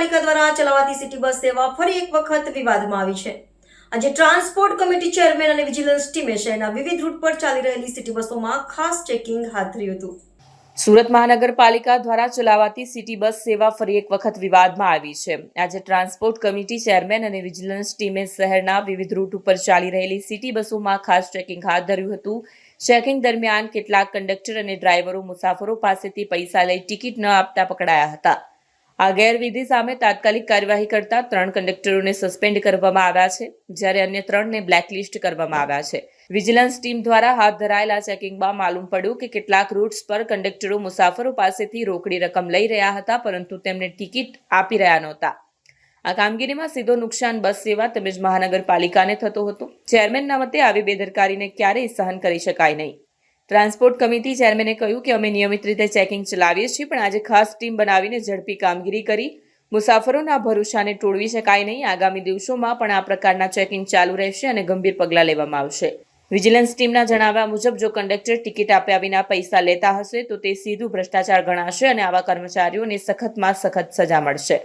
મહાનગરપાલિકા દ્વારા ચલાવાતી city bus સેવા ફરી એક વખત વિવાદમાં આવી છે. આજે ટ્રાન્સપોર્ટ કમિટી ચેરમેન અને વિજિલન્સ ટીમે શહેરના વિવિધ રૂટ પર ચાલી રહેલી સિટી બસોમાં ખાસ ચેકિંગ હાથ ધર્યું હતું. સુરત મહાનગરપાલિકા દ્વારા ચલાવાતી સિટી બસ સેવા ફરી એક વખત વિવાદમાં આવી છે. આજે ટ્રાન્સપોર્ટ કમિટી ચેરમેન અને વિજિલન્સ ટીમે શહેરના વિવિધ રૂટ ઉપર ચાલી રહેલી સિટી બસોમાં ખાસ ચેકિંગ હાથ ધર્યું હતું. ચેકિંગ દરમિયાન કેટલાક કંડક્ટર અને ડ્રાઈવરો મુસાફરો પાસેથી પૈસા લઈ ટિકિટ ન આપતા પકડાયા હતા. આ ગેરવિધિ સામે તાત્કાલિક કાર્યવાહી કરતા ત્રણ કંડક્ટરોને સસ્પેન્ડ કરવામાં આવ્યા છે, જ્યારે અન્ય ત્રણને બ્લેકલિસ્ટ કરવામાં આવ્યા છે. વિજિલન્સ ટીમ દ્વારા હાથ ધરાયેલા ચેકિંગમાં માલુમ પડ્યું કે કેટલાક રૂટ્સ પર કંડક્ટરો મુસાફરો પાસેથી રોકડી રકમ લઈ રહ્યા હતા, પરંતુ તેમને ટિકિટ આપી રહ્યા નહોતા. આ કામગીરીમાં સીધો નુકસાન બસ સેવા તેમજ મહાનગરપાલિકાને થતો હતો. ચેરમેનના મતે આવી બેદરકારીને ક્યારેય સહન કરી શકાય નહીં. ટ્રાન્સપોર્ટ કમિટી ચેરમેને કહ્યું કે અમે નિયમિત રીતે ચેકિંગ ચલાવીએ છીએ, પણ આજે ખાસ ટીમ બનાવીને ઝડપી કામગીરી કરી. મુસાફરોના ભરોસાને તોડવી શકાય નહીં. આગામી દિવસોમાં પણ આ પ્રકારના ચેકિંગ ચાલુ રહેશે અને ગંભીર પગલાં લેવામાં આવશે. વિજિલન્સ ટીમના જણાવ્યા મુજબ, જો કંડક્ટર ટિકિટ આપ્યા વિના પૈસા લેતા હશે, તો તે સીધું ભ્રષ્ટાચાર ગણાશે અને આવા કર્મચારીઓને સખતમાં સખત સજા મળશે.